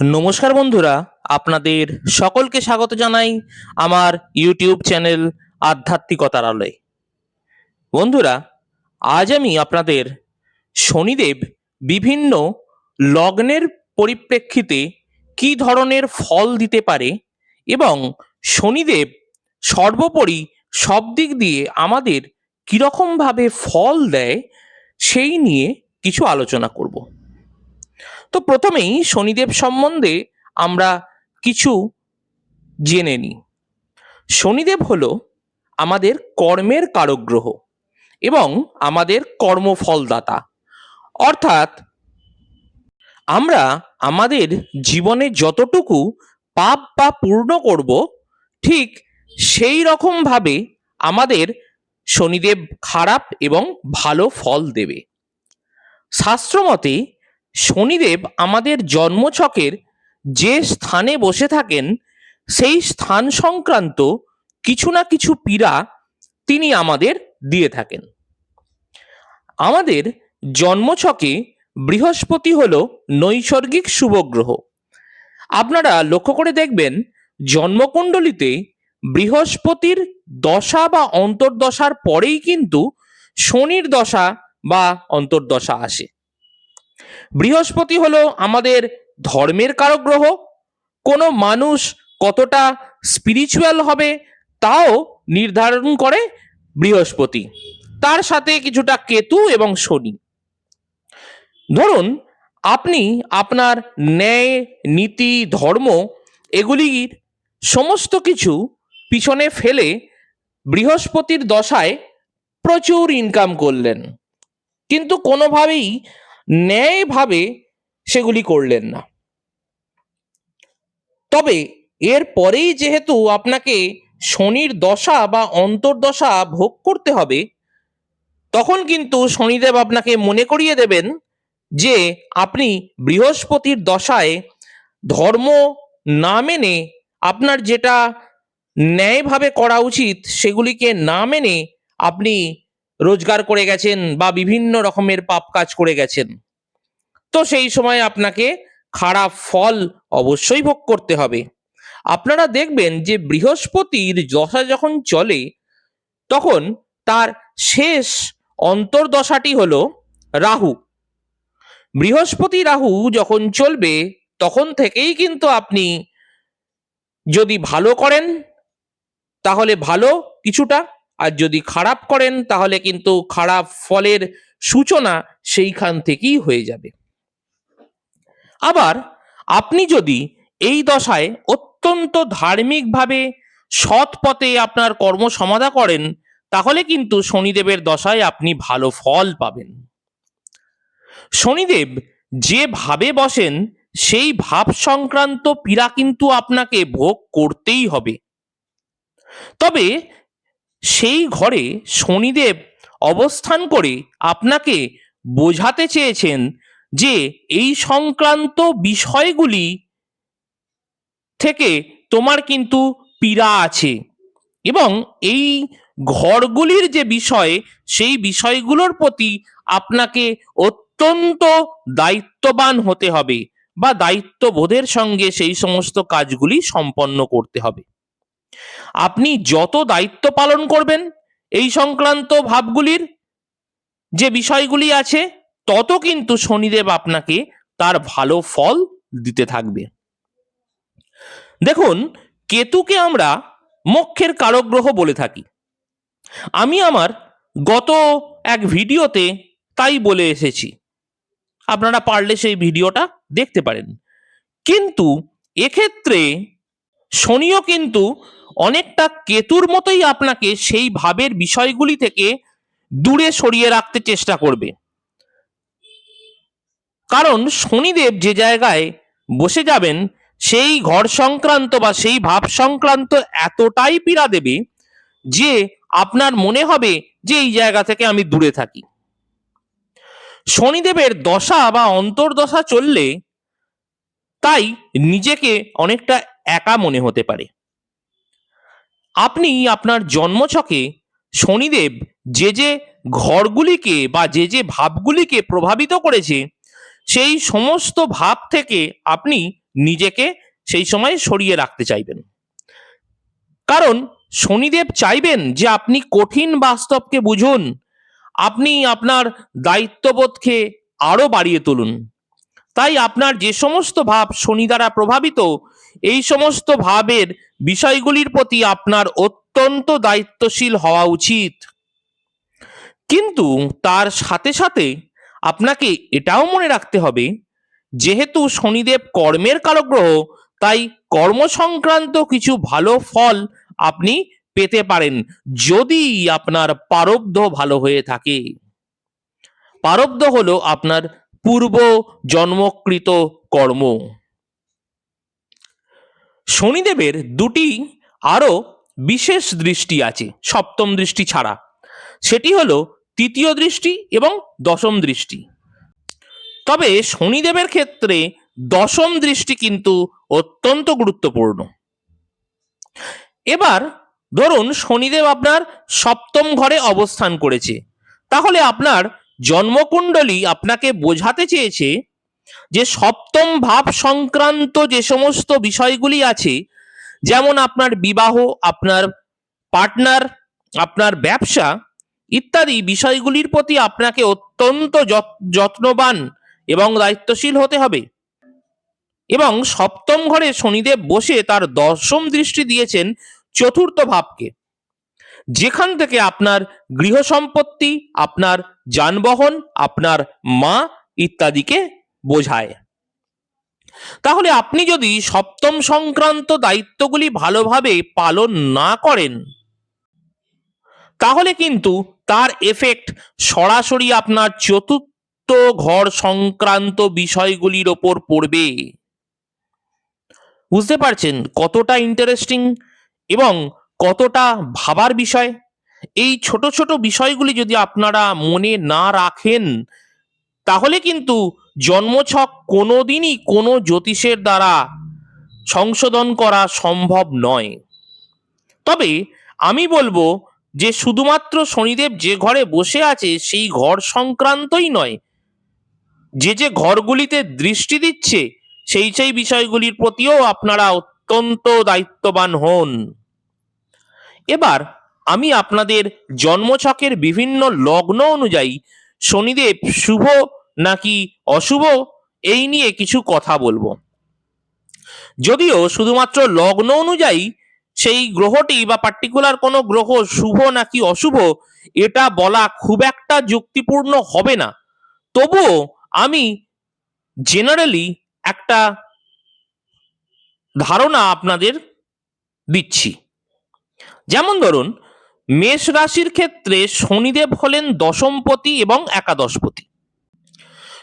নমস্কার বন্ধুরা, আপনাদের সকলকে স্বাগত জানাই আমার ইউটিউব চ্যানেল আধ্যাত্মিকতার আলোয়। বন্ধুরা, আজ আমি আপনাদের শনিদেব বিভিন্ন লগ্নের পরিপ্রেক্ষিতে কি ধরনের ফল দিতে পারে এবং শনিদেব সর্বোপরি সব দিক দিয়ে আমাদের কীরকমভাবে ফল দেয়, সেই নিয়ে কিছু আলোচনা করব। তো প্রথমেই শনিদেব সম্বন্ধে আমরা কিছু জেনে নিই। শনিদেব হলো আমাদের কর্মের কারক গ্রহ এবং আমাদের কর্মফলদাতা। অর্থাৎ আমরা আমাদের জীবনে যতটুকু পাপ বা পূর্ণ করব, ঠিক সেই রকমভাবে আমাদের শনিদেব খারাপ এবং ভালো ফল দেবে। শাস্ত্রমতে শনিদেব আমাদের জন্মছকের যে স্থানে বসে থাকেন, সেই স্থান সংক্রান্ত কিছু না কিছু পীড়া তিনি আমাদের দিয়ে থাকেন। আমাদের জন্মছকে বৃহস্পতি হল নৈসর্গিক শুভগ্রহ। আপনারা লক্ষ্য করে দেখবেন, জন্মকুণ্ডলিতে বৃহস্পতির দশা বা অন্তর্দশার পরেই কিন্তু শনির দশা বা অন্তর্দশা আসে। বৃহস্পতি হলো আমাদের ধর্মের কারক গ্রহ। কোনো মানুষ কতটা স্পিরিচুয়াল হবে তাও নির্ধারণ করে বৃহস্পতি। তার সাথে কিছুটা কেতু এবং শনি। ধরুন, আপনি আপনার ন্যায়, নীতি, ধর্ম এগুলির সমস্ত কিছু পিছনে ফেলে বৃহস্পতির দশায় প্রচুর ইনকাম করলেন। কিন্তু কোনোভাবেই ন্যায়ভাবে সেগুলি করলেন না। তবে এর পরেই যেহেতু আপনাকে শনির দশা বা অন্তর্দশা ভোগ করতে হবে, তখন কিন্তু শনিদেব আপনাকে মনে করিয়ে দেবেন যে আপনি বৃহস্পতির দশায় ধর্ম না মেনে আপনার যেটা ন্যায়ভাবে করা উচিত সেগুলিকে না মেনে আপনি রোজগার করে গেছেন বা বিভিন্ন রকমের পাপ কাজ করে গেছেন। তো সেই সময় আপনাকে খারাপ ফল অবশ্যই ভোগ করতে হবে। আপনারা দেখবেন যে বৃহস্পতির দশা যখন চলে, তখন তার শেষ অন্তর্দশাটি হলো রাহু। বৃহস্পতি রাহু যখন চলবে, তখন থেকেই কিন্তু আপনি যদি ভালো করেন, তাহলে ভালো কিছুটা আর যদি খারাপ করেন, তাহলে কিন্তু খারাপ ফলের সূচনা সেইখান থেকেই হয়ে যাবে। আবার আপনি যদি এই দশায় অত্যন্ত ধার্মিকভাবে সৎ পথে আপনার কর্ম সমাধা করেন, তাহলে কিন্তু শনিদেবের দশায় আপনি ভালো ফল পাবেন। শনিদেব যে ভাবে বসেন, সেই ভাব সংক্রান্ত পীড়া কিন্তু আপনাকে ভোগ করতেই হবে। তবে সেই ঘরে শনিদেব অবস্থান করে আপনাকে বোঝাতে চেয়েছেন যে এই সংক্রান্ত বিষয়গুলি থেকে তোমার কিন্তু পীড়া আছে। এবং এই ঘরগুলির যে বিষয়, সেই বিষয়গুলোর প্রতি আপনাকে অত্যন্ত দায়িত্ববান হতে হবে বা দায়িত্ববোধের সঙ্গে সেই সমস্ত কাজগুলি সম্পন্ন করতে হবে। আপনি যত দায়িত্ব পালন করবেন এই সংক্রান্ত ভাবগুলির যে বিষয়গুলি আছে, তত কিন্তু শনিদেব আপনাকে তার ভালো ফল দিতে থাকবে। দেখুন, কেতুকে আমরা মোক্ষের কারক গ্রহ বলে থাকি। আমি আমার গত এক ভিডিওতে তাই বলে এসেছি। আপনারা পারলে সেই ভিডিওটা দেখতে পারেন। কিন্তু এক্ষেত্রে শনিও কিন্তু অনেকটা কেতুর মতোই আপনাকে সেই ভাবের বিষয়গুলি থেকে দূরে সরিয়ে রাখতে চেষ্টা করবে। কারণ শনিদেব যে জায়গায় বসে যাবেন, সেই ঘর সংক্রান্ত বা সেই ভাব সংক্রান্ত এতটাই পীড়া দেবে যে আপনার মনে হবে যে এই জায়গা থেকে আমি দূরে থাকি। শনিদেবের দশা বা অন্তর্দশা চললে তাই নিজেকে অনেকটা একা মনে হতে পারে। আপনি আপনার জন্মছকে শনিদেব যে যে ঘরগুলিকে বা যে যে ভাবগুলিকে প্রভাবিত করেছে, সেই সমস্ত ভাব থেকে আপনি নিজেকে সেই সময় সরিয়ে রাখতে চাইবেন। কারণ শনিদেব চাইবেন যে আপনি কঠিন বাস্তবকে বুঝুন, আপনি আপনার দায়িত্ববোধকে আরও বাড়িয়ে তুলুন। তাই আপনার যে সমস্ত ভাব শনি দ্বারা প্রভাবিত এই সমস্ত ভাবের বিষয়গুলির প্রতি আপনার অত্যন্ত দায়িত্বশীল হওয়া উচিত। কিন্তু তার সাথে সাথে আপনাকে এটাও মনে রাখতে হবে, যেহেতু শনিদেব কর্মের কারক গ্রহ তাই কর্ম সংক্রান্ত কিছু ভালো ফল আপনি পেতে পারেন যদি আপনার পারব্ধ ভালো হয়ে থাকে। পারব্ধ হলো আপনার পূর্ব জন্মকৃত কর্ম। শনিদেবের দুটি আরও বিশেষ দৃষ্টি আছে, সপ্তম দৃষ্টি ছাড়া। সেটি হলো তৃতীয় দৃষ্টি এবং দশম দৃষ্টি। তবে শনিদেবের ক্ষেত্রে দশম দৃষ্টি কিন্তু অত্যন্ত গুরুত্বপূর্ণ। এবার ধরুন শনিদেব আপনার সপ্তম ঘরে অবস্থান করেছে। তাহলে আপনার জন্মকুণ্ডলী আপনাকে বোঝাতে চেয়েছে যে সপ্তম ভাব সংক্রান্ত যে সমস্ত বিষয়গুলি আছে, যেমন আপনার বিবাহ, আপনার পার্টনার আপনার ব্যবসা ইত্যাদি বিষয়গুলির প্রতি আপনাকে অত্যন্ত যত- যত্নবান এবং দায়িত্বশীল হতে হবে। এবং সপ্তম ঘরে শনিদেব বসে তার দশম দৃষ্টি দিয়েছেন চতুর্থ ভাবকে। যেখান থেকে আপনার গৃহ সম্পত্তি, আপনার যানবাহন, আপনার মা ইত্যাদিকে বোঝায়। তাহলে আপনি যদি সপ্তম সংক্রান্ত দায়িত্বগুলি ভালোভাবে পালন না করেন, তাহলে কিন্তু তার এফেক্ট সরাসরি আপনার চতুর্থ ঘর সংক্রান্ত বিষয়গুলির ওপর পড়বে। বুঝতে পারছেন কতটা ইন্টারেস্টিং এবং কতটা ভাবার বিষয়? এই ছোট ছোট বিষয়গুলি যদি আপনারা মনে না রাখেন, তাহলে কিন্তু জন্মছক কোনোদিনই কোনো জ্যোতিষের দ্বারা সংশোধন করা সম্ভব নয়। তবে আমি বলব যে শুধুমাত্র শনিদেব যে ঘরে বসে আছে সেই ঘর সংক্রান্তই নয়, যে যে ঘরগুলিতে দৃষ্টি দিচ্ছে সেই সেই বিষয়গুলির প্রতিও আপনারা অত্যন্ত দায়িত্ববান হন। এবার আমি আপনাদের জন্মছকের বিভিন্ন লগ্ন অনুযায়ী শনিদেব শুভ নাকি অশুভ? এই নিয়ে কিছু কথা বলব। যদিও শুধুমাত্র লগ্ন অনুযায়ী সেই গ্রহটি বা পার্টিকুলার কোনো গ্রহ শুভ নাকি অশুভ, এটা বলা খুব একটা যুক্তিপূর্ণ হবে না। তবুও আমি জেনারেলি একটা ধারণা আপনাদের দিচ্ছি। যেমন ধরুন, মেষ রাশির ক্ষেত্রে শনিদেব হলেন দশমপতি এবং একাদশপতি।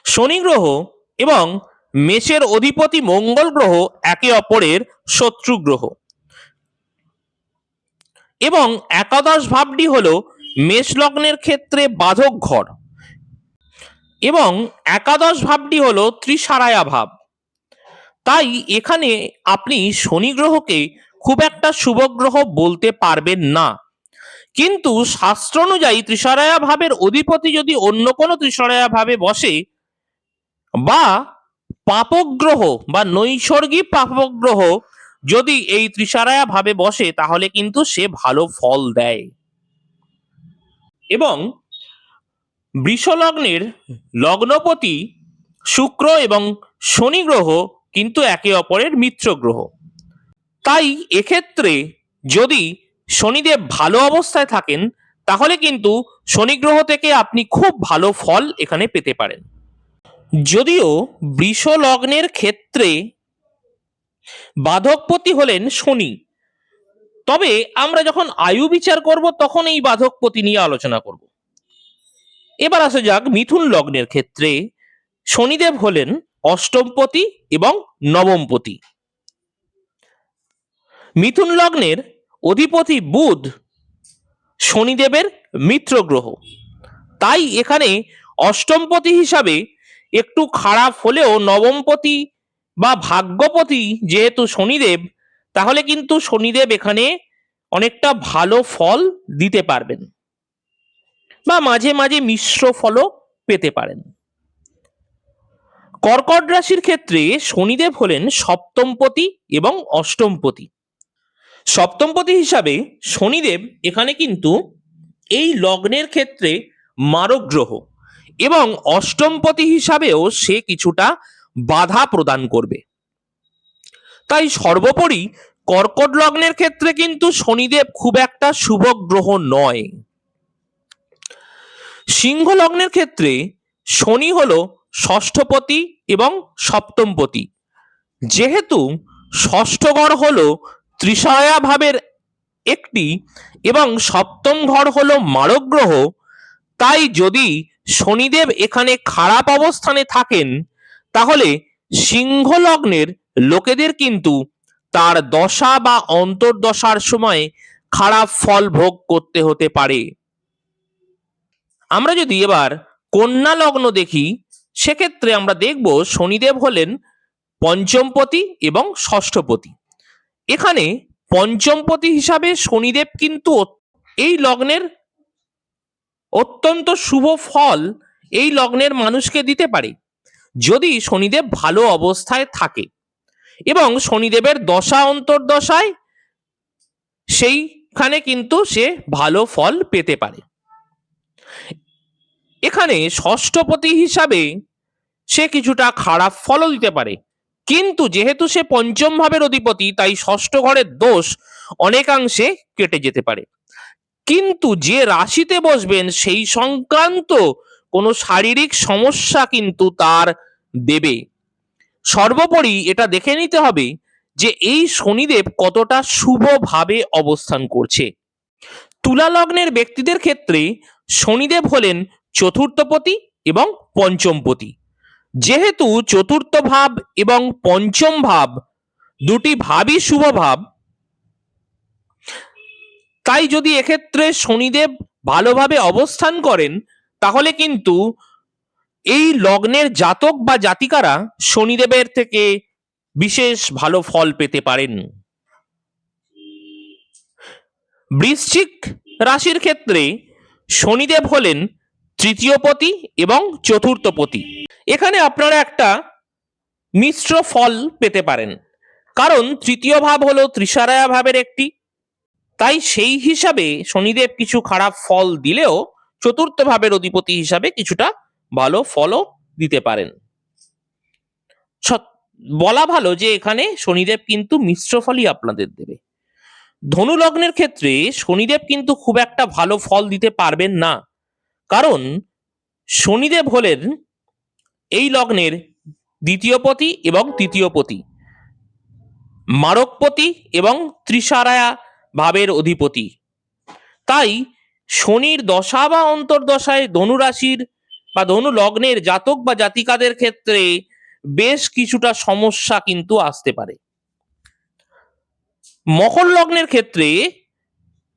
শনি গ্রহ এবং মেষের অধিপতি মঙ্গল গ্রহ একে অপরের শত্রু গ্রহ। এবং একাদশ ভাবটি হল মেষ লগ্নের ক্ষেত্রে বাধক ঘর। এবং একাদশ ভাবটি হল ত্রিসারায়া ভাব। তাই এখানে আপনি শনি গ্রহকে খুব একটা শুভ গ্রহ বলতে পারবেন না। কিন্তু শাস্ত্র অনুযায়ী ত্রিসারায়া ভাবের অধিপতি যদি অন্য কোনো ত্রিসারায়া ভাবে বসে বা পাপগ্রহ বা নৈসর্গিক পাপগ্রহ যদি এই ত্রিসারায়া ভাবে বসে, তাহলে কিন্তু সে ভালো ফল দেয়। এবং বৃষলগ্নের লগ্নপতি শুক্র এবং শনি গ্রহ কিন্তু একে অপরের মিত্র গ্রহ তাই এক্ষেত্রে যদি শনিদেব ভালো অবস্থায় থাকেন, তাহলে কিন্তু শনি গ্রহ থেকে আপনি খুব ভালো ফল এখানে পেতে পারেন। যদিও বৃষ লগ্নের ক্ষেত্রে বাধকপতি হলেন শনি। তবে আমরা যখন আয়ু বিচার করব, তখন এই বাধকপতি নিয়ে আলোচনা করব। এবার আসা যাক মিথুন লগ্নের ক্ষেত্রে শনিদেব হলেন অষ্টমপতি এবং নবমপতি। মিথুন লগ্নের অধিপতি বুধ শনিদেবের মিত্র গ্রহ তাই এখানে অষ্টমপতি হিসাবে একটু খারাপ হলেও নবমপতি বা ভাগ্যপতি যেহেতু শনিদেব, তাহলে কিন্তু শনিদেব এখানে অনেকটা ভালো ফল দিতে পারবেন বা মাঝে মাঝে মিশ্র ফলও পেতে পারেন। কর্কট রাশির ক্ষেত্রে শনিদেব হলেন সপ্তমপতি এবং অষ্টমপতি। সপ্তমপতি হিসাবে শনিদেব এখানে কিন্তু এই লগ্নের ক্ষেত্রে মারক গ্রহ এবং অষ্টমপতি হিসাবেও সে কিছুটা বাধা প্রদান করবে। তাই সর্বোপরি কর্কট লগ্নের ক্ষেত্রে কিন্তু শনিদেব খুব একটা শুভ গ্রহ নয়। সিংহ লগ্নের ক্ষেত্রে শনি হল ষষ্ঠপতি এবং সপ্তমপতি। যেহেতু ষষ্ঠ ঘর হলো ত্রিশয়া ভাবের একটি এবং সপ্তম ঘর হল মারক গ্রহ, তাই যদি শনিদেব এখানে খারাপ অবস্থানে থাকেন, তাহলে সিংহ লগ্নের লোকেদের কিন্তু তার দশা বা অন্তর্দশার সময় খারাপ ফল ভোগ করতে হতে পারে। আমরা যদি এবার কন্যা লগ্ন দেখি, সেক্ষেত্রে আমরা দেখব শনিদেব হলেন পঞ্চমপতি এবং ষষ্ঠপতি। এখানে পঞ্চমপতি হিসাবে শনিদেব কিন্তু এই লগ্নের অত্যন্ত শুভ ফল এই লগ্নের মানুষকে দিতে পারে, যদি শনিদেব ভালো অবস্থায় থাকে। এবং শনিদেবের দশা অন্তর্দশায় সেইখানে কিন্তু সে ভালো ফল পেতে পারে। এখানে ষষ্ঠপতি হিসাবে সে কিছুটা খারাপ ফলও দিতে পারে। কিন্তু যেহেতু সে পঞ্চম ভাবের অধিপতি, তাই ষষ্ঠ ঘরের দোষ অনেকাংশে কেটে যেতে পারে। কিন্তু যে রাশিতে বসবেন, সেই সংক্রান্ত কোনো শারীরিক সমস্যা কিন্তু তার দেবে। সর্বোপরি এটা দেখে নিতে হবে যে এই শনিদেব কতটা শুভভাবে অবস্থান করছে। তুলা লগ্নের ব্যক্তিদের ক্ষেত্রে শনিদেব হলেন চতুর্থপতি এবং পঞ্চমপতি। যেহেতু চতুর্থ ভাব এবং পঞ্চম ভাব দুটি ভাবই শুভ ভাব তাই যদি এক্ষেত্রে শনিদেব ভালোভাবে অবস্থান করেন, তাহলে কিন্তু এই লগ্নের জাতক বা জাতিকারা শনিদেবের থেকে বিশেষ ভালো ফল পেতে পারেন। বৃশ্চিক রাশির ক্ষেত্রে শনিদেব হলেন তৃতীয়পতি এবং চতুর্থপতি এখানে আপনারা একটা মিশ্র ফল পেতে পারেন। কারণ তৃতীয় ভাব হলো ত্রিসারায়া ভাবের একটি তাই সেই হিসাবে শনিদেব কিছু খারাপ ফল দিলেও চতুর্থ ভাবের অধিপতি হিসাবে কিছুটা ভালো ফলও দিতে পারেন। বলা ভালো যে এখানে শনিদেব কিন্তু মিশ্র ফলই আপনাদের দেবে। ধনু লগ্নের ক্ষেত্রে শনিদেব কিন্তু খুব একটা ভালো ফল দিতে পারবেন না। কারণ শনিদেব হলেন এই লগ্নের দ্বিতীয় পতি এবং তৃতীয় পতি। মারকপতি এবং ত্রিসারায়া ভাবের অধিপতি। তাই শনির দশা বা অন্তর্দশায় ধনুরাশির বা ধনু লগ্নের জাতক বা জাতিকাদের ক্ষেত্রে বেশ কিছুটা সমস্যা কিন্তু আসতে পারে। মকর লগ্নের ক্ষেত্রে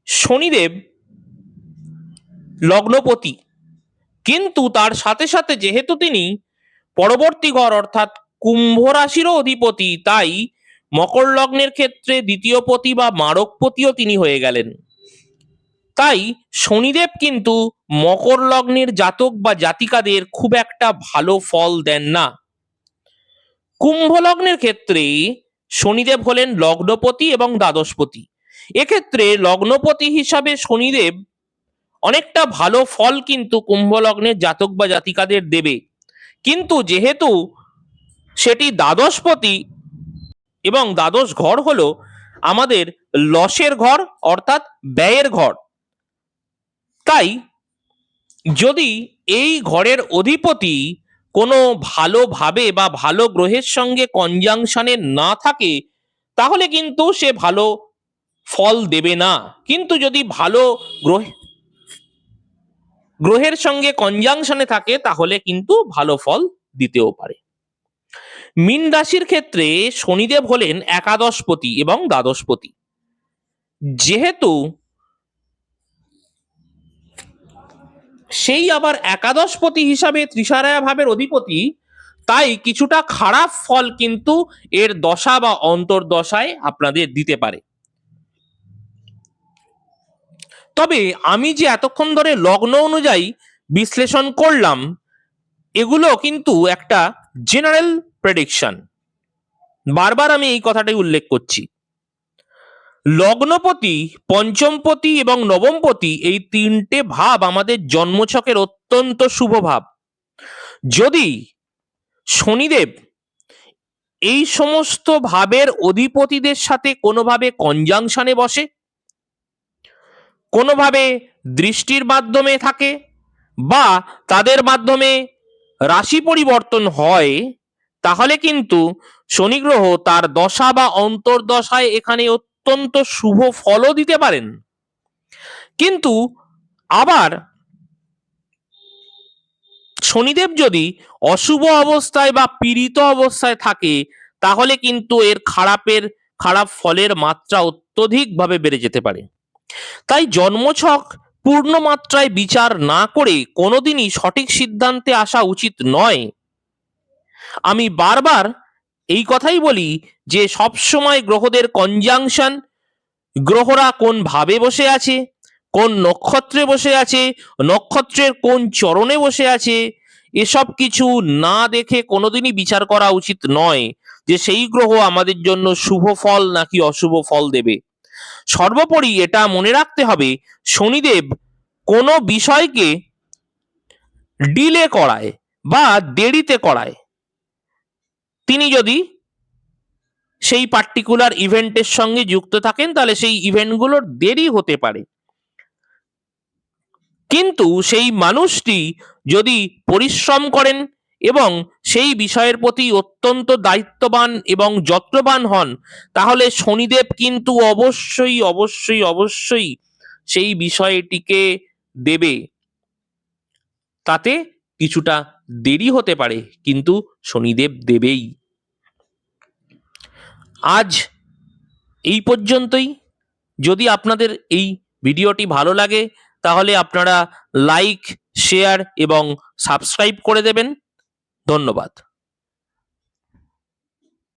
শনিদেব লগ্নপতি। কিন্তু তার সাথে সাথে যেহেতু তিনি পরবর্তী ঘর অর্থাৎ কুম্ভ রাশিরও অধিপতি, তাই মকর লগ্নের ক্ষেত্রে দ্বিতীয় পতি বা মারকপতিও তিনি হয়ে গেলেন। তাই শনিদেব কিন্তু মকর লগ্নের জাতক বা জাতিকাদের খুব একটা ভালো ফল দেন না। কুম্ভ লগ্নের ক্ষেত্রে শনিদেব হলেন লগ্নপতি এবং দ্বাদশপতি। এক্ষেত্রে লগ্নপতি হিসাবে শনিদেব অনেকটা ভালো ফল কিন্তু কুম্ভ লগ্নের জাতক বা জাতিকাদের দেবে। কিন্তু যেহেতু সেটি দ্বাদশপতি এবং দ্বাদশ ঘর হলো আমাদের লসের ঘর, অর্থাৎ ব্যয়ের ঘর। তাই যদি এই ঘরের অধিপতি কোনো ভালোভাবে বা ভালো গ্রহের সঙ্গে কনজাংশনে না থাকে, তাহলে কিন্তু সে ভালো ফল দেবে না। কিন্তু যদি ভালো গ্রহ, গ্রহের সঙ্গে কনজাংশনে থাকে, তাহলে কিন্তু ভালো ফল দিতেও পারে। মীন রাশির ক্ষেত্রে শনিদেব হলেন একাদশপতি এবং দ্বাদশপতি। যেহেতু সেই আবার একাদশপতি হিসাবে ত্রিসারায়া ভাবের অধিপতি, তাই কিছুটা খারাপ ফল কিন্তু এর দশা বা অন্তর্দশায় আপনাদের দিতে পারে। তবে আমি যে এতক্ষণ ধরে লগ্ন অনুযায়ী বিশ্লেষণ করলাম, এগুলো কিন্তু একটা জেনারেল প্রেডিকশন বারবার আমি এই কথাটাই উল্লেখ করছি। লগ্নপতি, পঞ্চমপতি এবং নবমপতি এই তিনটে ভাব আমাদের জন্মছকের অত্যন্ত শুভ ভাব। যদি শনিদেব এই সমস্ত ভাবের অধিপতিদের সাথে কোনোভাবে কনজাংশনে বসে, কোনোভাবে দৃষ্টির মাধ্যমে থাকে বা তাদের মাধ্যমে রাশি পরিবর্তন হয় তাহলে কিন্তু শনি গ্রহ তার দশা বা অন্তর্দশায় এখানে অত্যন্ত শুভ ফলও দিতে পারেন। কিন্তু আবার শনিদেব যদি অশুভ অবস্থায় বা পীড়িত অবস্থায় থাকে, তাহলে কিন্তু এর খারাপের, খারাপ ফলের মাত্রা অত্যধিকভাবে বেড়ে যেতে পারে। তাই জন্মছক পূর্ণ মাত্রায় বিচার না করে কোনোদিনই সঠিক সিদ্ধান্তে আসা উচিত নয়। আমি বারবার এই কথাই বলি যে সবসময় গ্রহদের কনজাংশন গ্রহরা কোন ভাবে বসে আছে, কোন নক্ষত্রে বসে আছে, নক্ষত্রের কোন চরণে বসে আছে, এসব কিছু না দেখে কোনোদিনই বিচার করা উচিত নয় যে সেই গ্রহ আমাদের জন্য শুভ ফল নাকি অশুভ ফল দেবে। সর্বোপরি এটা মনে রাখতে হবে, শনিদেব কোনো বিষয়কে ডিলে করায় বা দেরিতে করায়। তিনি যদি সেই পার্টিকুলার ইভেন্টের সঙ্গে যুক্ত থাকেন, তাহলে সেই ইভেন্টগুলোর দেরি হতে পারে। কিন্তু সেই মানুষটি যদি পরিশ্রম করেন এবং সেই বিষয়ের প্রতি অত্যন্ত দায়িত্ববান এবং যত্নবান হন, তাহলে শনিদেব কিন্তু অবশ্যই অবশ্যই অবশ্যই সেই বিষয়টিকে দেবে। তাতে কিছুটা দেরি হতে পারে, কিন্তু শনিদেব দেবেই। আজ এই পর্যন্তই। যদি আপনাদের এই ভিডিওটি ভালো লাগে, তাহলে আপনারা লাইক, শেয়ার এবং সাবস্ক্রাইব করে দেবেন। ধন্যবাদ।